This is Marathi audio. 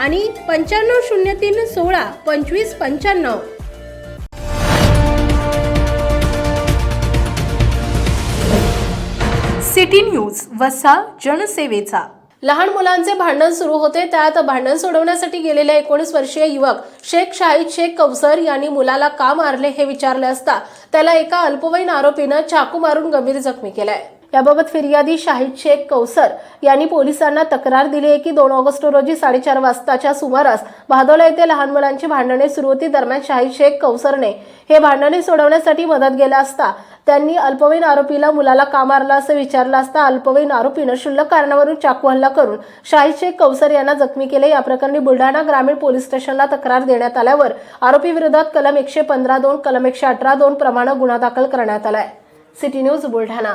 आणि पंच्याण्णव शून्य तीन सोळा पंचवीस पंच्याण्णव. सिटी न्यूज वसा जनसेवेचा. लहान मुलांचे भांडण सुरू होते त्यात भांडण सोडवण्यासाठी गेलेले एकोणीस वर्षीय युवक शेख शाहिद शेख कौसर यांनी मुलाला का मारले हे विचारले असता त्याला एका अल्पवयीन आरोपीनं चाकू मारून गंभीर जखमी केलाय. याबाबत फिर्यादी शाहिद शेख कौसर यांनी पोलिसांना तक्रार दिली आहे की दोन ऑगस्ट रोजी साडेचार वाजताच्या सुमारास भादोला येथे लहान मुलांची भांडणे सुरू होती. दरम्यान शाहिद शेख कौसरने हे भांडणे सोडवण्यासाठी मदत गेला असता त्यांनी अल्पवयीन आरोपीला मुलाला का मारला असं विचारलं असता अल्पवयीन आरोपीनं क्षुल्लक कारणावरून चाकू हल्ला करून शाहिद शेख कौसर यांना जखमी केले. या प्रकरणी बुलढाणा ग्रामीण पोलीस स्टेशनला तक्रार देण्यात आल्यावर आरोपी विरोधात कलम एकशे पंधरा दोन कलम एकशे अठरा दोन प्रमाणे गुन्हा दाखल करण्यात आलाय. City news Buldhana.